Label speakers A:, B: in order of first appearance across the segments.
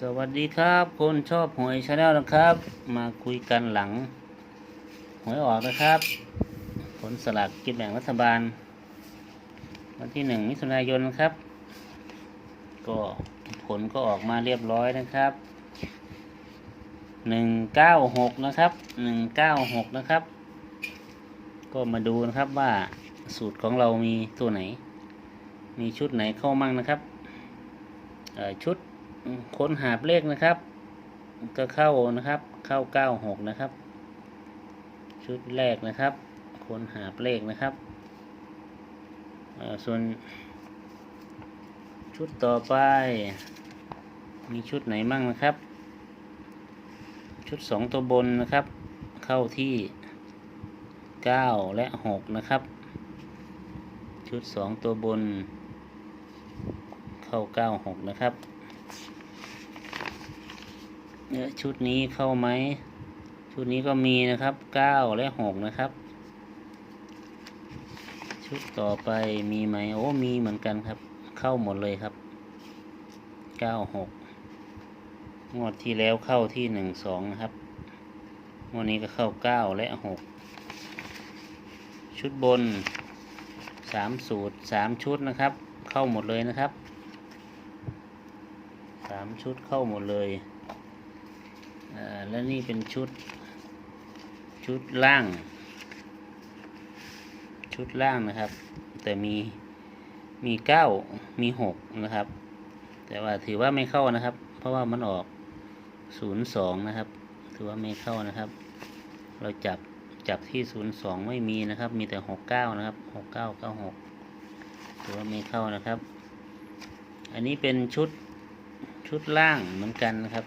A: สวัสดีครับ คนชอบหวยชาแนลนะครับ มาคุยกันหลัง หวยออกนะครับ ผลสลากกินแบ่งรัฐบาล วันที่หนึ่งมิถุนายนครับ ก็ผลก็ออกมาเรียบร้อยนะครับหนึ่งเก้าหกนะครับหนึ่งเก้าหกนะครับ ก็มาดูนะครับว่าสูตรของเรามีตัวไหน มีชุดไหนเข้ามั่งนะครับชุด ค้นหาเลขนะครับ ก็เข้านะครับ เข้าเก้าหกนะครับ ชุดแรกนะครับ ค้นหาเลขนะครับส่วน ชุดต่อไป มีชุดไหนมั่งนะครับ ชุดสองตัวบนนะครับ เข้าที่เก้าและหกนะครับ ชุดสองตัวบนเข้าเก้าหกนะครับ ชุดนี้เข้าไหม ชุดนี้ก็มีนะครับเก้าและหกนะครับ ชุดต่อไปมีไหมโอ้มีเหมือนกันครับ เข้าหมดเลยครับเก้าหกงวดที่แล้วเข้าที่หนึ่งสองนะครับงวดนี้ก็เข้าเก้าและหกชุดบนสามสูตรสามชุดนะครับ เข้าหมดเลยนะครับสามชุดเข้าหมดเลย และนี่เป็นชุด ชุดล่าง ชุดล่างนะครับ แต่มีมีเก้ามีหกนะครับ แต่ว่าถือว่าไม่เข้านะครับ เพราะว่ามันออกศูนย์สองนะครับ ถือว่าไม่เข้านะครับ เราจับจับที่ศูนย์สองไม่มีนะครับ มีแต่หกเก้านะครับหกเก้าเก้าหกถือว่าไม่เข้านะครับ อันนี้เป็นชุดชุดล่างเหมือนกันนะครับ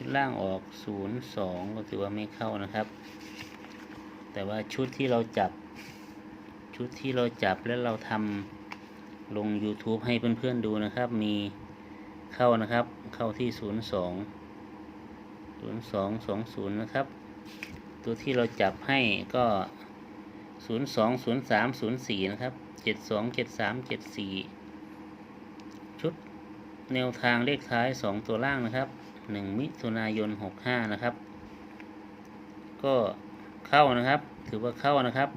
A: ชุดล่างออก 0 2 ก็ถือว่าไม่เข้านะครับ แต่ว่าชุดที่เราจับ ชุดที่เราจับแล้วเราทำลง YouTube ให้เพื่อนๆดูนะครับ มีเข้านะครับ เข้าที่ 0 2 0 2 2 0 นะครับ ตัวที่เราจับให้ก็ 0 2 0 3 0 4 นะครับ 7 2 7 3 7 4 ชุดแนวทางเลขท้าย 2 ตัวล่างนะครับ หนึ่งมิถุนายนหกห้านะครับ ก็เข้านะครับ ถือว่าเข้านะครับ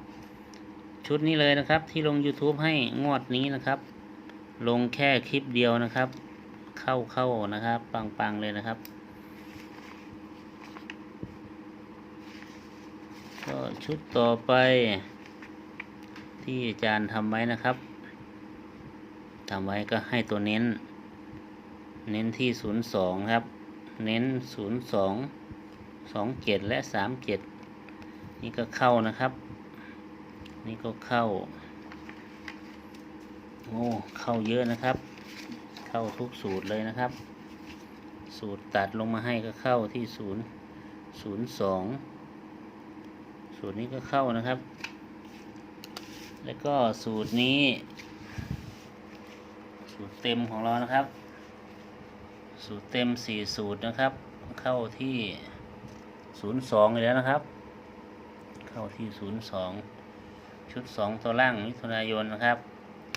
A: ชุดนี้เลยนะครับ ที่ลง YouTube ให้งวดนี้นะครับ ลงแค่คลิปเดียวนะครับ เข้าเข้านะครับ ปังๆเลยนะครับ ก็ชุดต่อไปที่อาจารย์ทำไว้นะครับทำไว้ก็ให้ตัวเน้น เน้นที่ 02 ครับ เน้น 02 27 และ 37 นี่ก็เข้านะครับ นี่ก็เข้า โอ้ เข้าเยอะนะครับ เข้าทุกสูตรเลยนะครับ สูตรตัดลงมาให้ก็เข้าที่ 0 02 สูตรนี้ก็เข้านะครับ แล้วก็สูตรนี้ สูตรเต็มของเรานะครับ สูตรเต็มสี่สูตรนะครับ เข้าที่ศูนย์สองเลยแล้วนะครับ เข้าที่ศูนย์สองชุดสองตัวล่างมิถุนายนนะครับ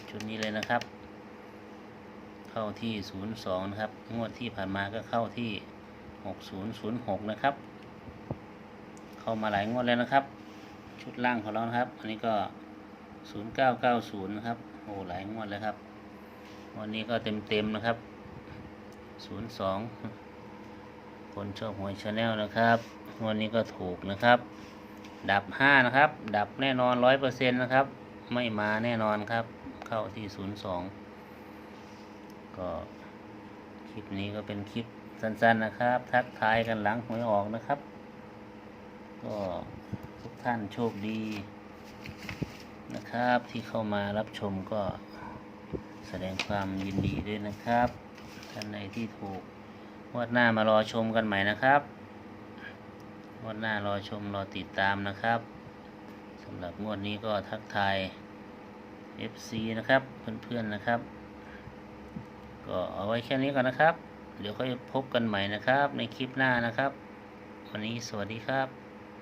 A: ชุดนี้เลยนะครับ เข้าที่ศูนย์สองนะครับ งวดที่ผ่านมาก็เข้าที่หกศูนย์ศูนย์หกนะครับ เข้ามาหลายงวดแล้วนะครับ ชุดล่างของเรานะครับ อันนี้ก็ศูนย์เก้าเก้าศูนย์นะครับ โอ้หลายงวดแล้วครับ วันนี้ก็เต็มเต็มๆนะครับ ศูนย์สองคนชอบหวยชาแนลนะครับวันนี้ก็ถูกนะครับ ดับห้านะครับ ดับแน่นอนร้อยเปอร์เซ็นต์นะครับ ไม่มาแน่นอนครับ เข้าที่ศูนย์สองก็คลิปนี้ก็เป็นคลิปสั้นๆนะครับ ทักทายกันหลังหวยออกนะครับ ก็ทุกท่านโชคดีนะครับที่เข้ามารับชมก็แสดงความยินดีด้วยนะครับ ท่านใดที่ถูกงวดหน้ามารอชมกันใหม่นะครับงวดหน้ารอชมรอติดตามนะครับสำหรับงวดนี้ก็ทักทาย FC นะครับเพื่อนๆนะครับ ก็เอาไว้แค่นี้ก่อนนะครับ เดี๋ยวค่อยพบกันใหม่นะครับ ในคลิปหน้านะครับ วันนี้สวัสดีครับ